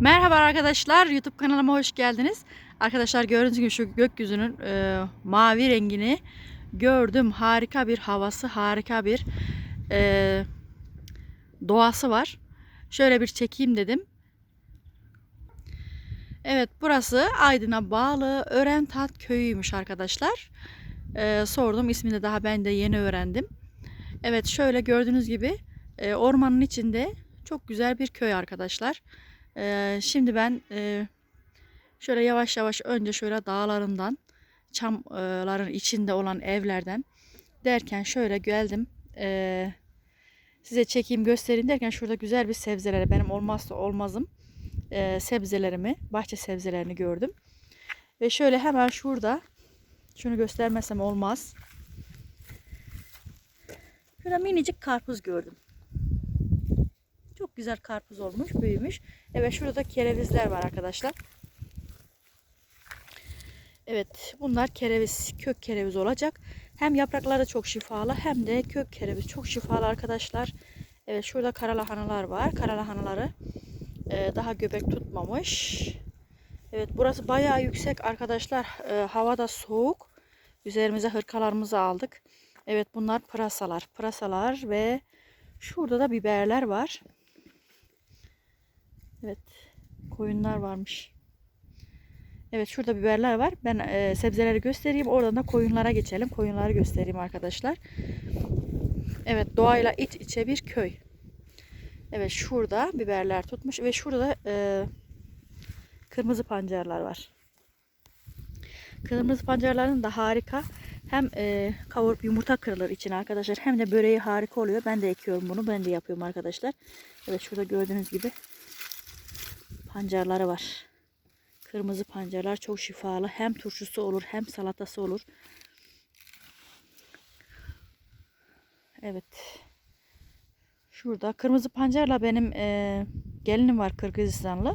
Merhaba arkadaşlar, YouTube kanalıma hoş geldiniz. Arkadaşlar gördüğünüz gibi şu gökyüzünün e, mavi rengini gördüm. Harika bir havası, harika bir e, doğası var. Şöyle bir çekeyim dedim. Evet, burası Aydın'a bağlı Örentat köyüymüş arkadaşlar. E, sordum, ismini daha ben de yeni öğrendim. Evet, şöyle gördüğünüz gibi e, ormanın içinde çok güzel bir köy arkadaşlar. Şimdi ben şöyle yavaş yavaş önce şöyle dağlarından, çamların içinde olan evlerden derken şöyle geldim. Size çekeyim göstereyim derken şurada güzel bir sebzeleri benim olmazsa olmazım sebzelerimi, bahçe sebzelerini gördüm. Ve şöyle hemen şurada şunu göstermesem olmaz. Şurada minicik karpuz gördüm. Güzel karpuz olmuş, büyümüş. Evet şurada kerevizler var arkadaşlar. Evet bunlar kereviz, kök kereviz olacak. Hem yaprakları çok şifalı hem de kök kereviz çok şifalı arkadaşlar. Evet şurada karalahanalar var. Karalahanaları e, daha göbek tutmamış. Evet burası bayağı yüksek arkadaşlar. E, hava da soğuk. Üzerimize hırkalarımızı aldık. Evet bunlar pırasalar. Pırasalar ve şurada da biberler var. Evet. Koyunlar varmış. Evet şurada biberler var. Ben e, sebzeleri göstereyim. Oradan da koyunlara geçelim. Koyunları göstereyim arkadaşlar. Evet doğayla iç içe bir köy. Evet şurada biberler tutmuş ve şurada da e, kırmızı pancarlar var. Kırmızı pancarların da harika. Hem e, kavurup yumurta kırılır için arkadaşlar hem de böreği harika oluyor. Ben de ekiyorum bunu. Ben de yapıyorum arkadaşlar. Evet şurada gördüğünüz gibi pancarları var. Kırmızı pancarlar çok şifalı. Hem turşusu olur hem salatası olur. Evet. Şurada kırmızı pancarla benim e, gelinim var Kırgızistanlı.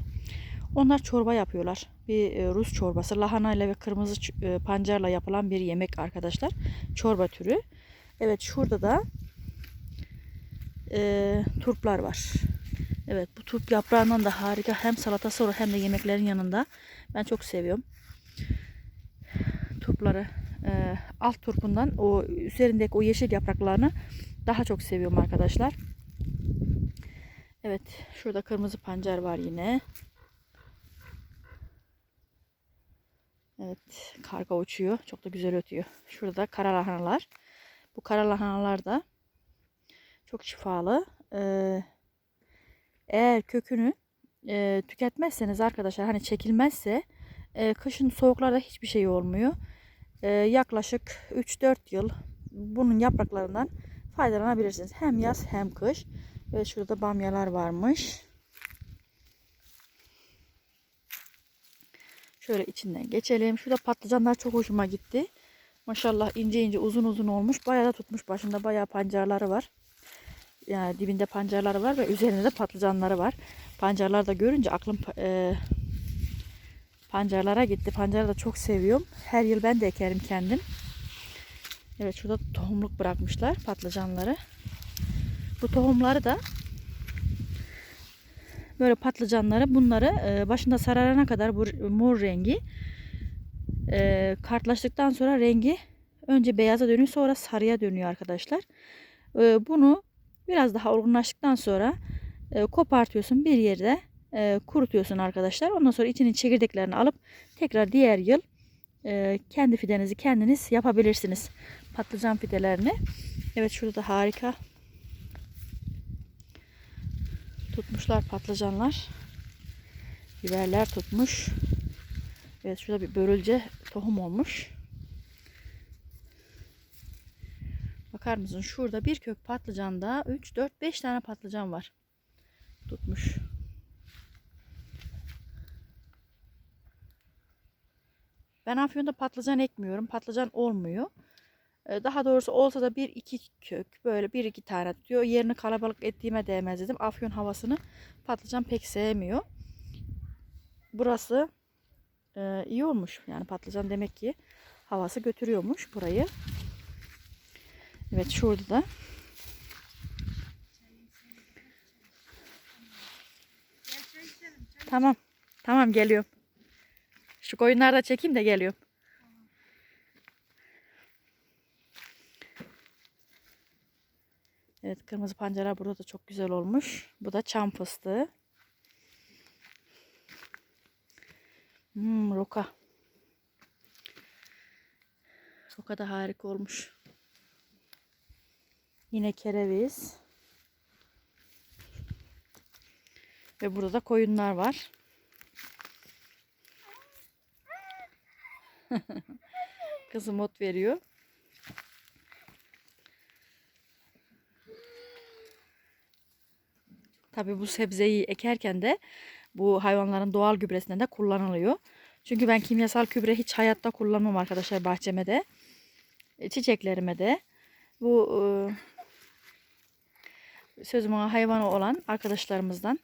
Onlar çorba yapıyorlar. Bir e, Rus çorbası. Lahana ile ve kırmızı e, pancarla yapılan bir yemek arkadaşlar. Çorba türü. Evet şurada da e, turplar var. Evet bu turp yaprağından da harika hem salatası olur hem de yemeklerin yanında. Ben çok seviyorum. Turpları e, alt turpundan o üzerindeki o yeşil yapraklarını daha çok seviyorum arkadaşlar. Evet şurada kırmızı pancar var yine. Evet karga uçuyor. Çok da güzel ötüyor. Şurada kara lahanalar. Bu kara lahanalar da çok şifalı. Ee, eğer kökünü e, tüketmezseniz arkadaşlar hani çekilmezse e, kışın soğuklarda hiçbir şey olmuyor. E, yaklaşık 3-4 yıl bunun yapraklarından faydalanabilirsiniz. Hem yaz hem kış. Ve şurada bamyalar varmış. Şöyle içinden geçelim. Şurada patlıcanlar çok hoşuma gitti. Maşallah ince ince uzun uzun olmuş. Bayağı da tutmuş. Başında bayağı pancarları var. Yani dibinde pancarları var ve üzerinde de patlıcanları var. Pancarları da görünce aklım e, pancarlara gitti. Pancarı da çok seviyorum. Her yıl ben de ekerim kendim. Evet şurada tohumluk bırakmışlar patlıcanları. Bu tohumları da böyle patlıcanları bunları e, başında sararana kadar bu mor rengi e, kartlaştıktan sonra rengi önce beyaza dönüyor sonra sarıya dönüyor arkadaşlar. E, bunu biraz daha olgunlaştıktan sonra kopartıyorsun bir yerde kurutuyorsun arkadaşlar. Ondan sonra içinin çekirdeklerini alıp tekrar diğer yıl kendi fidenizi kendiniz yapabilirsiniz. Patlıcan fidelerini. Evet şurada da harika tutmuşlar patlıcanlar. Biberler tutmuş. Evet şurada bir börülce tohum olmuş. Bakar mısın? Şurada bir kök patlıcanda 3, 4, 5 tane patlıcan var. Tutmuş. Ben Afyon'da patlıcan ekmiyorum. Patlıcan olmuyor. Ee, daha doğrusu olsa da bir iki kök böyle bir iki tane tutuyor. Yerini kalabalık ettiğime değmez dedim. Afyon havasını patlıcan pek sevmiyor. Burası e, iyi olmuş. Yani patlıcan demek ki havası götürüyormuş burayı. Evet şurada da Tamam. Tamam geliyorum. Şu koyunları da çekeyim de geliyorum. Evet kırmızı pancara burada da çok güzel olmuş. Bu da çam fıstığı. Hmm, roka. Roka da harika olmuş. Yine kereviz. Ve burada da koyunlar var. Kızım ot veriyor. Tabii bu sebzeyi ekerken de bu hayvanların doğal gübresinden de kullanılıyor. Çünkü ben kimyasal gübre hiç hayatta kullanmam arkadaşlar bahçeme de. e, Çiçeklerime de. Bu e, sözüm ona hayvanı olan arkadaşlarımızdan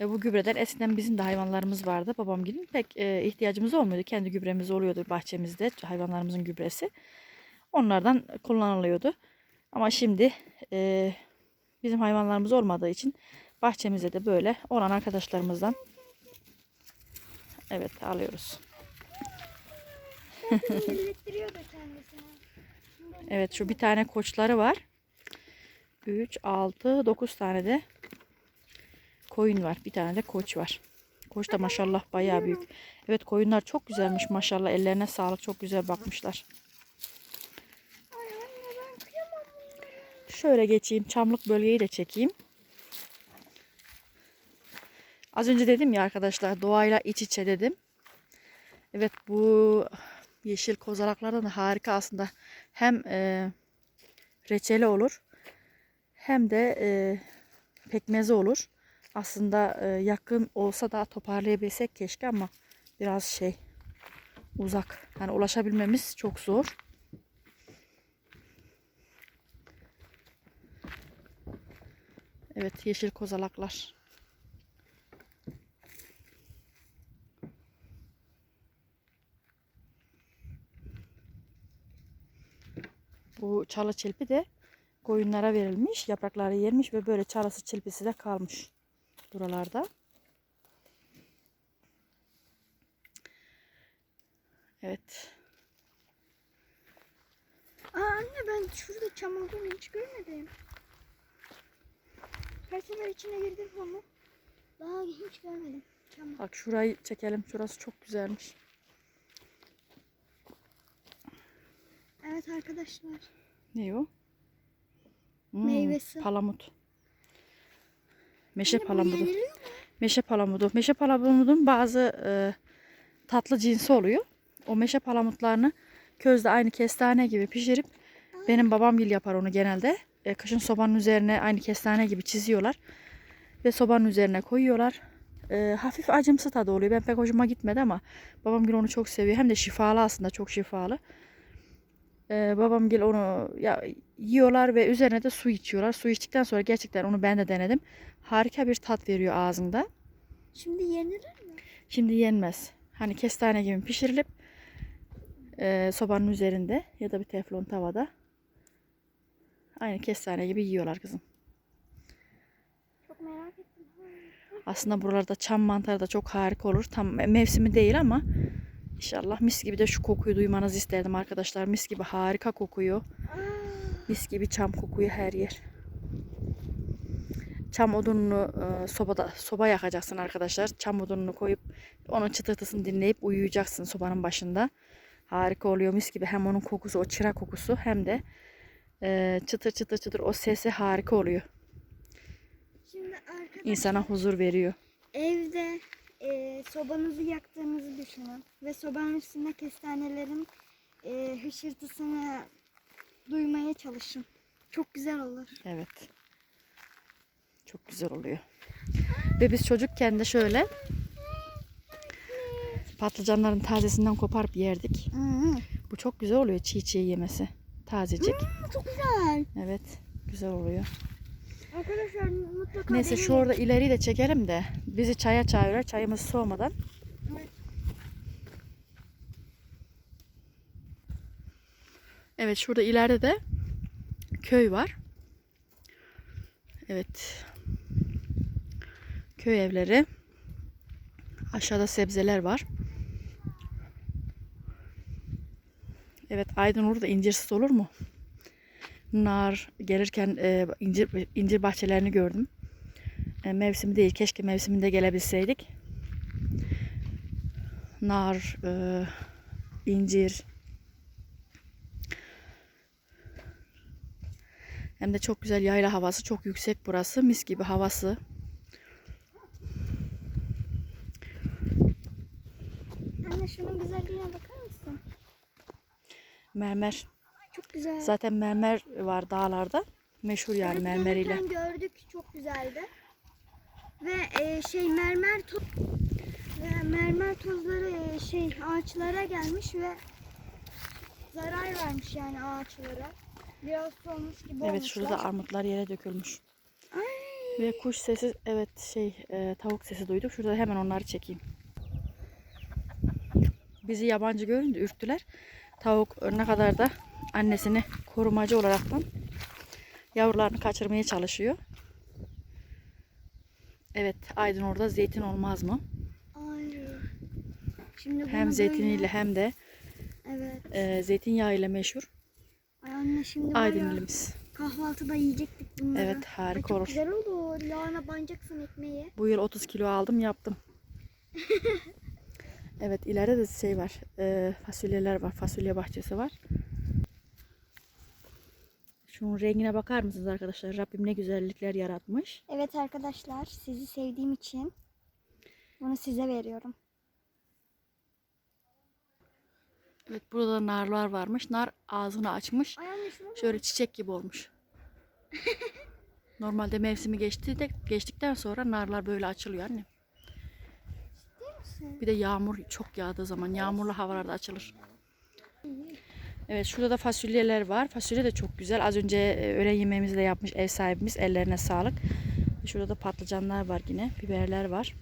ve bu gübreden eskiden bizim de hayvanlarımız vardı. Babam gibi pek e, ihtiyacımız olmuyordu. Kendi gübremiz oluyordu bahçemizde hayvanlarımızın gübresi. Onlardan kullanılıyordu. Ama şimdi e, bizim hayvanlarımız olmadığı için bahçemize de böyle olan arkadaşlarımızdan evet alıyoruz. Evet şu bir tane koçları var. 3, 6, 9 tane de koyun var. Bir tane de koç var. Koç da maşallah bayağı büyük. Evet koyunlar çok güzelmiş maşallah. Ellerine sağlık. Çok güzel bakmışlar. Şöyle geçeyim. Çamlık bölgeyi de çekeyim. Az önce dedim ya arkadaşlar doğayla iç içe dedim. Evet bu yeşil kozalaklardan da harika aslında. Hem e, reçeli olur hem de e, pekmezi olur. Aslında e, yakın olsa da toparlayabilsek keşke ama biraz şey uzak. Yani ulaşabilmemiz çok zor. Evet yeşil kozalaklar. Bu çalı çilpi de koyunlara verilmiş. Yaprakları yenmiş ve böyle çalısı çilpisi de kalmış buralarda. Evet. Aa anne ben şurada çam olduğunu hiç görmedim. Her sefer içine girdim onu. Daha hiç görmedim. Çam. Bak şurayı çekelim. Şurası çok güzelmiş. Evet arkadaşlar. Ne o? Hmm, Meyvesi. Palamut. Meşe palamudu. Meşe palamudu. Meşe palamudun bazı e, tatlı cinsi oluyor. O meşe palamutlarını közde aynı kestane gibi pişirip benim babam gil yapar onu genelde. E, kışın sobanın üzerine aynı kestane gibi çiziyorlar. Ve sobanın üzerine koyuyorlar. E, hafif acımsı tadı oluyor. Ben pek hoşuma gitmedi ama babam gil onu çok seviyor. Hem de şifalı aslında çok şifalı. E, babam gil onu ya, yiyorlar ve üzerine de su içiyorlar. Su içtikten sonra gerçekten onu ben de denedim. Harika bir tat veriyor ağzında. Şimdi yenilir mi? Şimdi yenmez. Hani kestane gibi pişirilip e, sobanın üzerinde ya da bir teflon tavada aynı kestane gibi yiyorlar kızım. Çok merak ettim. Aslında buralarda çam mantarı da çok harika olur. Tam mevsimi değil ama inşallah mis gibi de şu kokuyu duymanızı isterdim arkadaşlar. Mis gibi harika kokuyor. Aa, Mis gibi çam kokuyor her yer. Çam odununu e, sobada soba yakacaksın arkadaşlar. Çam odununu koyup onun çıtırtısını dinleyip uyuyacaksın sobanın başında. Harika oluyor mis gibi. Hem onun kokusu, o çıra kokusu hem de e, çıtır çıtır çıtır o sesi harika oluyor. Şimdi arkadaşlar İnsana huzur veriyor. evde e, sobanızı yaktığınızı düşünün. Ve sobanın üstünde kestanelerin e, hışırtısını duymaya çalışın. Çok güzel olur. Evet. Çok güzel oluyor. Ve biz çocukken de şöyle patlıcanların tazesinden koparıp yerdik. Bu çok güzel oluyor çiğ çiğ yemesi. Tazecik. Çok güzel. Evet. Güzel oluyor. Arkadaşlar mutlaka Neyse şu orada ileriyi de çekelim de bizi çaya çağırıyor. Çayımız soğumadan. Evet. Şurada ileride de köy var. Evet. Köy evleri. Aşağıda sebzeler var. Evet Aydın orada incirsiz olur mu? Nar gelirken e, incir incir bahçelerini gördüm. E, mevsimi değil. Keşke mevsiminde gelebilseydik. Nar, e, incir. Hem de çok güzel yayla havası. Çok yüksek burası. Mis gibi havası. Anne şunun güzelliğine bakar mısın? Mermer. Çok güzel. Zaten mermer var dağlarda. Meşhur yani Evet, mermeriyle. gördük çok güzeldi. Ve e, şey mermer toz ve mermer tozları e, şey ağaçlara gelmiş ve zarar vermiş yani ağaçlara. Biraz solmuş gibi Evet olmuşlar. şurada armutlar yere dökülmüş. Ay, Ve kuş sesi evet şey e, tavuk sesi duyduk. Şurada hemen onları çekeyim. Bizi yabancı görünce ürktüler. Tavuk ne kadar da annesini korumacı olaraktan yavrularını kaçırmaya çalışıyor. Evet Aydın orada zeytin olmaz mı? ay. Şimdi Hem zeytiniyle böyle- hem de Evet. e, zeytinyağı ile meşhur anne şimdi Aydın var ya, ilimiz. kahvaltıda yiyecektik bunları. Evet Ay, harika çok olur. güzel olur. Lahana banacaksın ekmeği. Bu yıl 30 kilo aldım yaptım. evet ileride de şey var. e, fasulyeler var. Fasulye bahçesi var. Şunun rengine bakar mısınız arkadaşlar? Rabbim ne güzellikler yaratmış. Evet arkadaşlar sizi sevdiğim için bunu size veriyorum. Evet burada da narlar varmış. Nar ağzını açmış. Şöyle çiçek gibi olmuş. Normalde mevsimi geçti de geçtikten sonra narlar böyle açılıyor anne. Bir de yağmur çok yağdığı zaman yağmurlu havalarda açılır. Evet şurada da fasulyeler var. Fasulye de çok güzel. Az önce e, öğlen yemeğimizi de yapmış ev sahibimiz. Ellerine sağlık. Şurada da patlıcanlar var yine. Biberler var.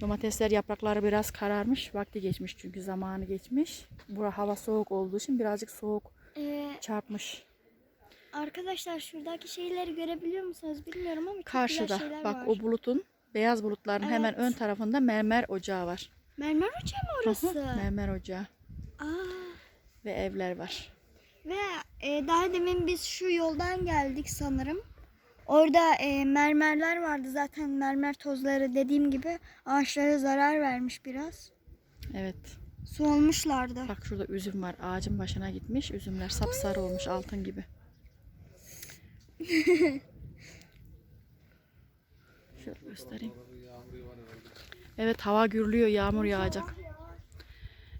Domatesler yaprakları biraz kararmış. Vakti geçmiş çünkü zamanı geçmiş. Bura hava soğuk olduğu için birazcık soğuk Ee, çarpmış. arkadaşlar şuradaki şeyleri görebiliyor musunuz bilmiyorum ama Karşıda bak var. o bulutun beyaz bulutların hemen Evet. ön tarafında mermer ocağı var. Mermer ocağı mı orası? Mermer ocağı Aa, ve evler var. ve e, daha demin biz şu yoldan geldik sanırım. Orada e, mermerler vardı zaten mermer tozları dediğim gibi ağaçlara zarar vermiş biraz. Evet. Solmuşlardı. Bak şurada üzüm var. Ağacın başına gitmiş. Üzümler sapsarı olmuş altın gibi. Şöyle göstereyim. Evet hava gürlüyor. Yağmur yağacak.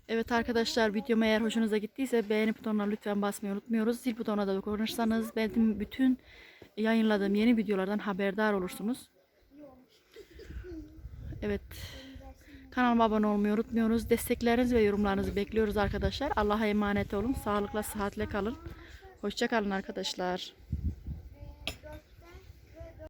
Evet arkadaşlar videom eğer hoşunuza gittiyse beğeni butonuna lütfen basmayı unutmuyoruz. Zil butonuna da dokunursanız benim bütün yayınladığım yeni videolardan haberdar olursunuz. Evet. Kanalıma abone olmayı unutmuyoruz. Desteklerinizi ve yorumlarınızı bekliyoruz arkadaşlar. Allah'a emanet olun. Sağlıkla, sıhhatle kalın. Hoşça kalın arkadaşlar.